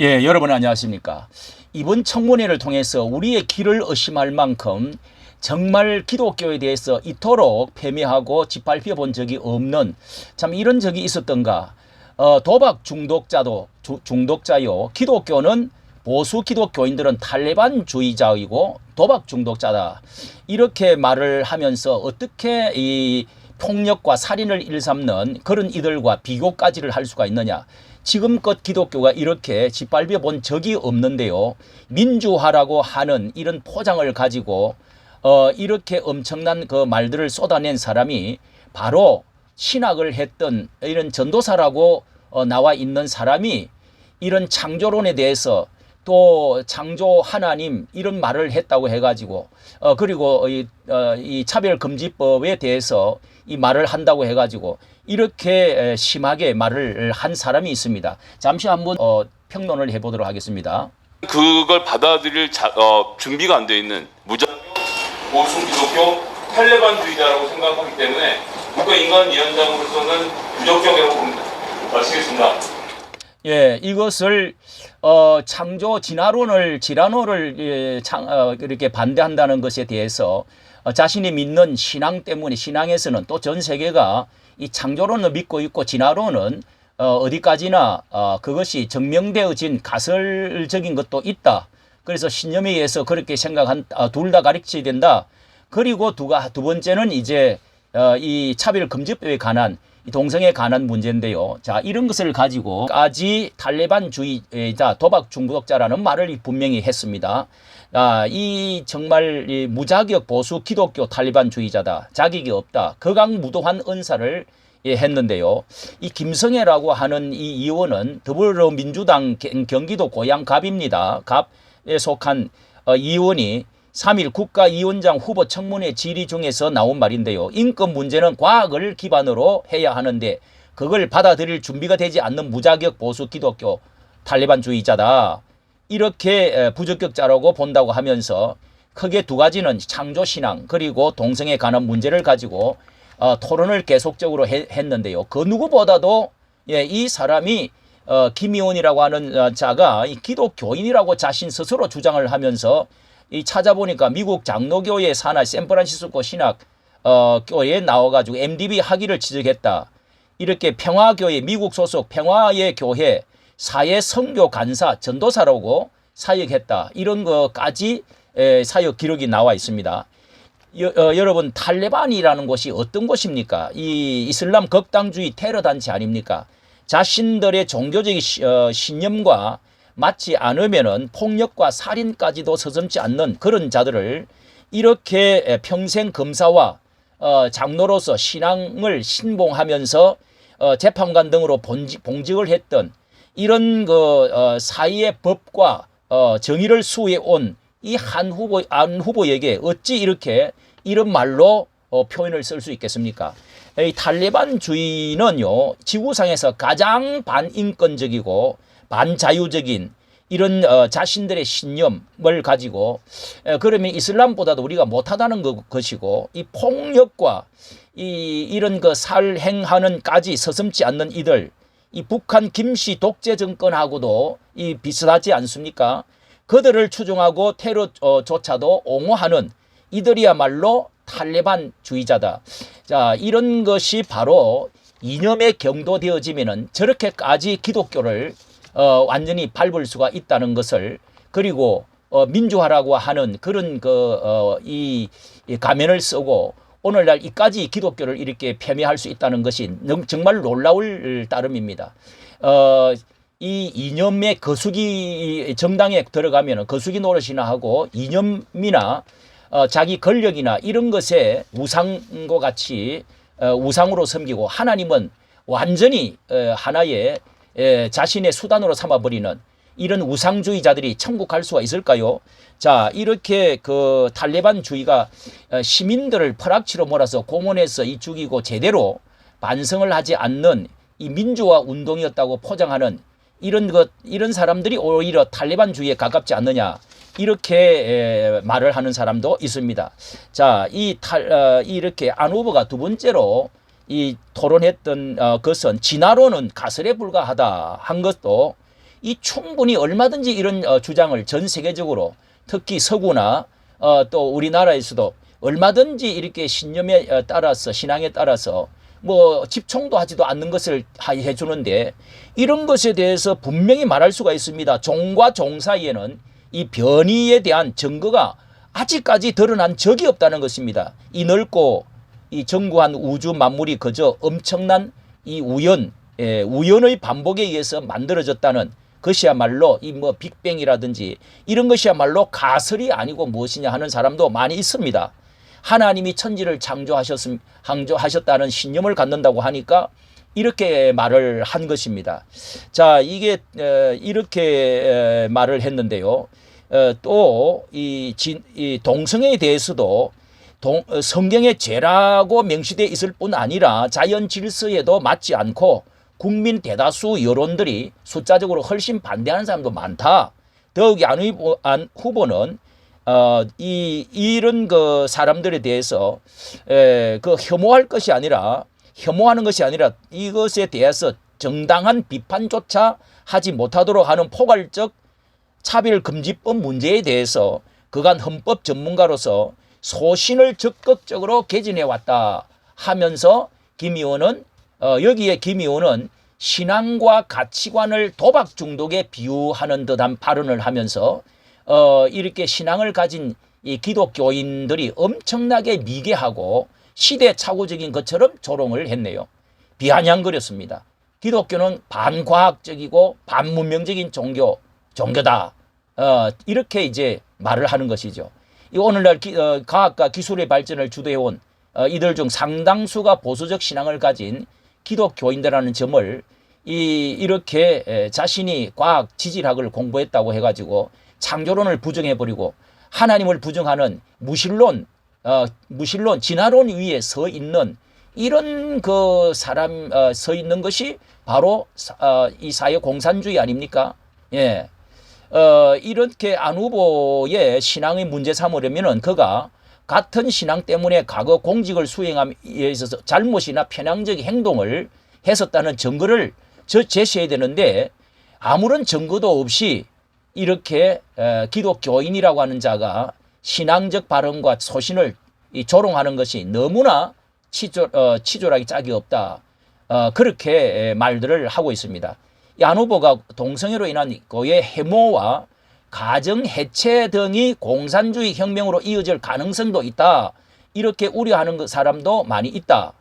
예, 여러분 안녕하십니까. 이번 청문회를 통해서 우리의 길을 의심할 만큼 정말 기독교에 대해서 이토록 패미하고 짓밟혀 본 적이 없는 참 이런 적이 있었던가. 어, 도박 중독자도 주- 중독자요. 기독교는 보수 기독교인들은 탈레반 주의자이고 도박 중독자다. 이렇게 말을 하면서 어떻게 이 폭력과 살인을 일삼는 그런 이들과 비교까지를 할 수가 있느냐. 지금껏 기독교가 이렇게 짓밟혀 본 적이 없는데요. 민주화라고 하는 이런 포장을 가지고 어, 이렇게 엄청난 그 말들을 쏟아낸 사람이 바로 신학을 했던 이런 전도사라고 어, 나와 있는 사람이 이런 창조론에 대해서 또 창조 하나님 이런 말을 했다고 해가지고 어 그리고 이, 어, 이 차별금지법에 대해서 이 말을 한다고 해가지고 이렇게 에, 심하게 말을 한 사람이 있습니다. 잠시 한번 어, 평론을 해보도록 하겠습니다. 그걸 받아들일 자, 어, 준비가 안 돼 있는 무작정 보수 기독교 탈레반주의자라고 생각하기 때문에 국가인권위원장으로서는 부적격이라고 봅니다. 마치겠습니다. 예, 이것을 어, 창조 진화론을 지라노를 예, 창, 어, 이렇게 반대한다는 것에 대해서 어, 자신이 믿는 신앙 때문에 신앙에서는 또 전 세계가 이 창조론을 믿고 있고 진화론은 어, 어디까지나 어, 그것이 증명되어진 가설적인 것도 있다. 그래서 신념에 의해서 그렇게 생각한 아, 둘다 가르쳐야 된다. 그리고 두가 두 번째는 이제 어, 이 차별 금지법에 관한 이 동성에 관한 문제인데요. 자, 이런 것을 가지고까지 탈레반주의자 도박 중독자라는 말을 분명히 했습니다. 아, 이 정말 이 무자격 보수 기독교 탈레반주의자다. 자격이 없다. 극악무도한 은사를 예, 했는데요. 이 김성애라고 하는 이 의원은 더불어민주당 경- 경기도 고양 갑입니다. 갑에 속한 어, 의원이 3일 국가위원장 후보 청문회 질의 중에서 나온 말인데요. 인권 문제는 과학을 기반으로 해야 하는데 그걸 받아들일 준비가 되지 않는 무자격 보수 기독교 탈레반주의자다. 이렇게 에, 부적격자라고 본다고 하면서 크게 두 가지는 창조신앙 그리고 동성에 관한 문제를 가지고 어, 토론을 계속적으로 해- 했는데요. 그 누구보다도 예, 이 사람이 어, 김 의원이라고 하는 어, 자가 이 기독교인이라고 자신 스스로 주장을 하면서 이 찾아보니까 미국 장로교회 산하 샌프란시스코 신학 어, 교회에 나와가지고 MDB 학위를 취득했다. 이렇게 평화교회 미국 소속 평화의 교회 사회 선교 간사 전도사라고 사역했다. 이런 것까지 에, 사역 기록이 나와 있습니다. 여, 어, 여러분 탈레반이라는 곳이 어떤 곳입니까? 이 이슬람 극단주의 테러 단체 아닙니까? 자신들의 종교적인 시- 어, 신념과 맞지 않으면은 폭력과 살인까지도 서슴지 않는 그런 자들을 이렇게 에, 평생 검사와 어, 장로로서 신앙을 신봉하면서 어, 재판관 등으로 본직, 봉직을 했던 이런 그 어, 사회의 법과 어, 정의를 수호해 온 이 한 후보 안 후보에게 어찌 이렇게 이런 말로 어, 표현을 쓸 수 있겠습니까? 이 탈레반주의는요 지구상에서 가장 반인권적이고 반자유적인 이런 어, 자신들의 신념을 가지고 에, 그러면 이슬람보다도 우리가 못하다는 것- 것이고 이 폭력과 이 이런 그 살행하는까지 서슴지 않는 이들 이 북한 김씨 독재 정권하고도 이 비슷하지 않습니까? 그들을 추종하고 테러조차도 옹호하는 이들이야말로 탈레반주의자다. 자, 이런 것이 바로 이념에 경도되어지면은 저렇게까지 기독교를 어, 완전히 밟을 수가 있다는 것을 그리고 어, 민주화라고 하는 그런 그이 이 가면을 쓰고 오늘날 이까지 기독교를 이렇게 폄훼할 수 있다는 것이 능- 정말 놀라울 따름입니다. 어, 이 이념의 거수기 정당에 들어가면 거수기 노릇이나 하고 이념이나 어, 자기 권력이나 이런 것에 우상과 같이 어, 우상으로 섬기고 하나님은 완전히 어, 하나의 에, 자신의 수단으로 삼아버리는 이런 우상주의자들이 천국 갈 수가 있을까요? 자 이렇게 그 탈레반주의가 어, 시민들을 펄악치로 몰아서 공원에서 이 죽이고 제대로 반성을 하지 않는 이 민주화 운동이었다고 포장하는 이런 것 이런 사람들이 오히려 탈레반주의에 가깝지 않느냐 이렇게 에, 말을 하는 사람도 있습니다. 자, 이 탈, 어, 이렇게 안 후보가 두 번째로 이 토론했던 어, 것은 진화론은 가설에 불과하다 한 것도 이 충분히 얼마든지 이런 어, 주장을 전 세계적으로 특히 서구나 어, 또 우리나라에서도 얼마든지 이렇게 신념에 어, 따라서 신앙에 따라서 뭐 집총도 하지도 않는 것을 하- 해주는데 이런 것에 대해서 분명히 말할 수가 있습니다. 종과 종 사이에는 이 변이에 대한 증거가 아직까지 드러난 적이 없다는 것입니다. 이 넓고 이 정구한 우주 만물이 그저 엄청난 이 우연, 예, 우연의 반복에 의해서 만들어졌다는 것이야말로 이 뭐 빅뱅이라든지 이런 것이야말로 가설이 아니고 무엇이냐 하는 사람도 많이 있습니다. 하나님이 천지를 창조하셨음, 창조하셨다는 신념을 갖는다고 하니까 이렇게 말을 한 것입니다. 자, 이게 에, 이렇게 에, 말을 했는데요. 또이 이 동성애에 대해서도 동, 어, 성경의 죄라고 명시되어 있을 뿐 아니라 자연 질서에도 맞지 않고 국민 대다수 여론들이 숫자적으로 훨씬 반대하는 사람도 많다. 더욱이 안 후보, 안 후보는 어, 이 이런 그 사람들에 대해서 에, 그 혐오할 것이 아니라 혐오하는 것이 아니라 이것에 대해서 정당한 비판조차 하지 못하도록 하는 포괄적 차별금지법 문제에 대해서 그간 헌법 전문가로서 소신을 적극적으로 개진해 왔다 하면서 김 의원은 어, 여기에 김 의원은 신앙과 가치관을 도박 중독에 비유하는 듯한 발언을 하면서 어, 이렇게 신앙을 가진 이 기독교인들이 엄청나게 미개하고 시대착오적인 것처럼 조롱을 했네요. 비아냥거렸습니다. 기독교는 반과학적이고 반문명적인 종교, 종교다. 어, 이렇게 이제 말을 하는 것이죠. 이 오늘날 기, 어, 과학과 기술의 발전을 주도해온 어, 이들 중 상당수가 보수적 신앙을 가진 기독교인들라는 점을 이, 이렇게 에, 자신이 과학 지질학을 공부했다고 해가지고 창조론을 부정해버리고 하나님을 부정하는 무신론, 어, 무신론, 진화론 위에 서 있는 이런 그 사람 어, 서 있는 것이 바로 사- 어, 이 사회 공산주의 아닙니까? 예. 어, 이렇게 안 후보의 신앙의 문제 삼으려면은 그가 같은 신앙 때문에 과거 공직을 수행함에 있어서 잘못이나 편향적인 행동을 했었다는 증거를 저 제시해야 되는데 아무런 증거도 없이 이렇게 에, 기독교인이라고 하는 자가 신앙적 발언과 소신을 이 조롱하는 것이 너무나 치졸, 어, 치졸하기 짝이 없다. 어, 그렇게 에, 말들을 하고 있습니다. 이안 후보가 동성애로 인한 고의 해모와 가정 해체 등이 공산주의 혁명으로 이어질 가능성도 있다. 이렇게 우려하는 그 사람도 많이 있다.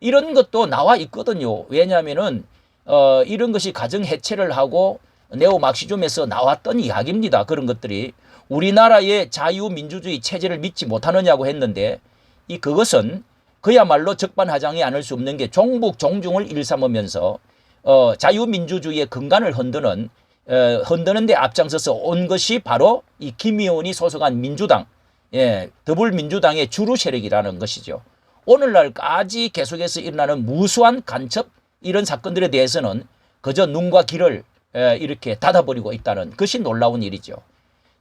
이런 것도 나와 있거든요. 왜냐하면은 어, 이런 것이 가정 해체를 하고 네오 막시즘에서 나왔던 이야기입니다. 그런 것들이 우리나라의 자유민주주의 체제를 믿지 못하느냐고 했는데 이 그것은 그야말로 적반하장이 않을 수 없는 게 종북 종중을 일삼으면서 어, 자유민주주의의 근간을 흔드는 어, 흔드는 데 앞장서서 온 것이 바로 이 김 의원이 소속한 민주당, 예, 더불민주당의 주류 세력이라는 것이죠. 오늘날까지 계속해서 일어나는 무수한 간첩 이런 사건들에 대해서는 그저 눈과 귀를 에, 이렇게 닫아버리고 있다는 것이 놀라운 일이죠.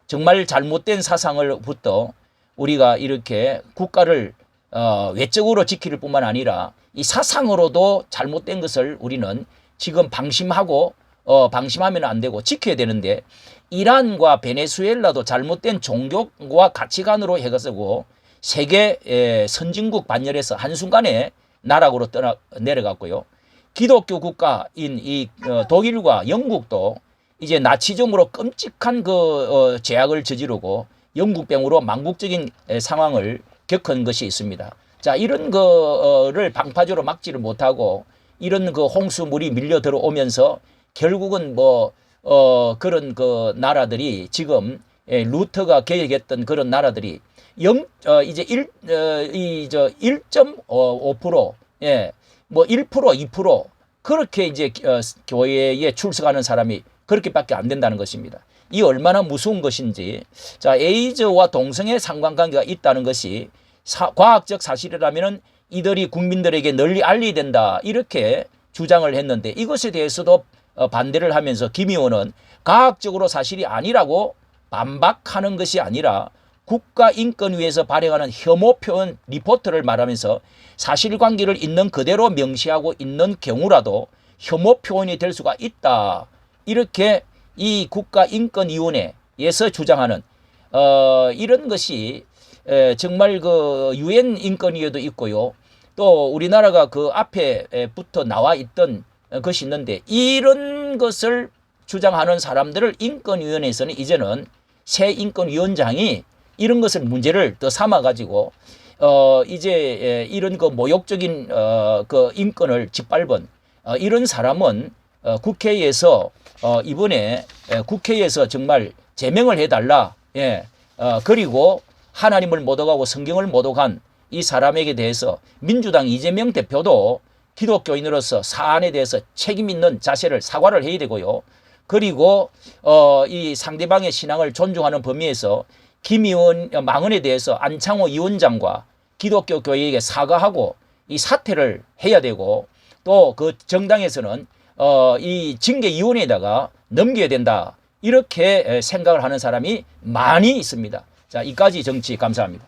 정말 잘못된 사상을부터 우리가 이렇게 국가를 어, 외적으로 지킬 뿐만 아니라 이 사상으로도 잘못된 것을 우리는 지금 방심하고 어, 방심하면 안 되고 지켜야 되는데 이란과 베네수엘라도 잘못된 종교와 가치관으로 해가지고 세계 에, 선진국 반열에서 한순간에 나락으로 떠나 내려갔고요. 기독교 국가인 이 어, 독일과 영국도 이제 나치즘으로 끔찍한 그 어, 제약을 저지르고 영국병으로 망국적인 에, 상황을 겪은 것이 있습니다. 자 이런 거를 방파제로 막지를 못하고 이런 그 홍수물이 밀려 들어오면서 결국은 뭐 어, 그런 그 나라들이 지금 예, 루터가 계획했던 그런 나라들이 영, 어, 이제 1, 어, 이, 저, 1.5%, 예, 뭐 1%, 2% 그렇게 이제 어, 교회에 출석하는 사람이 그렇게밖에 안 된다는 것입니다. 이 얼마나 무서운 것인지. 자, 에이즈와 동성애 상관관계가 있다는 것이 사, 과학적 사실이라면은 이들이 국민들에게 널리 알려야 된다. 이렇게 주장을 했는데 이것에 대해서도 어, 반대를 하면서 김 의원은 과학적으로 사실이 아니라고 반박하는 것이 아니라 국가인권위에서 발행하는 혐오 표현 리포트를 말하면서 사실관계를 있는 그대로 명시하고 있는 경우라도 혐오 표현이 될 수가 있다. 이렇게 이 국가인권위원회에서 주장하는 어, 이런 것이 에, 정말 그 유엔 인권위에도 있고요. 또 우리나라가 그 앞에 에, 붙어 나와 있던 어, 것이 있는데 이런 것을 주장하는 사람들을 인권위원회에서는 이제는 새 인권위원장이 이런 것을 문제를 더 삼아 가지고 어 이제 에, 이런 그 모욕적인 어그 인권을 짓밟은 어, 이런 사람은 어, 국회에서 어, 이번에 에, 국회에서 정말 제명을 해 달라. 예. 어, 그리고 하나님을 모독하고 성경을 모독한 이 사람에게 대해서 민주당 이재명 대표도 기독교인으로서 사안에 대해서 책임 있는 자세를 사과를 해야 되고요. 그리고 어, 이 상대방의 신앙을 존중하는 범위에서 김 의원 어, 망언에 대해서 안창호 위원장과 기독교 교회에게 사과하고 이 사퇴를 해야 되고 또 그 정당에서는 어, 이 징계위원회에다가 넘겨야 된다. 이렇게 에, 생각을 하는 사람이 많이 있습니다. 자, 이까지 정치 감사합니다.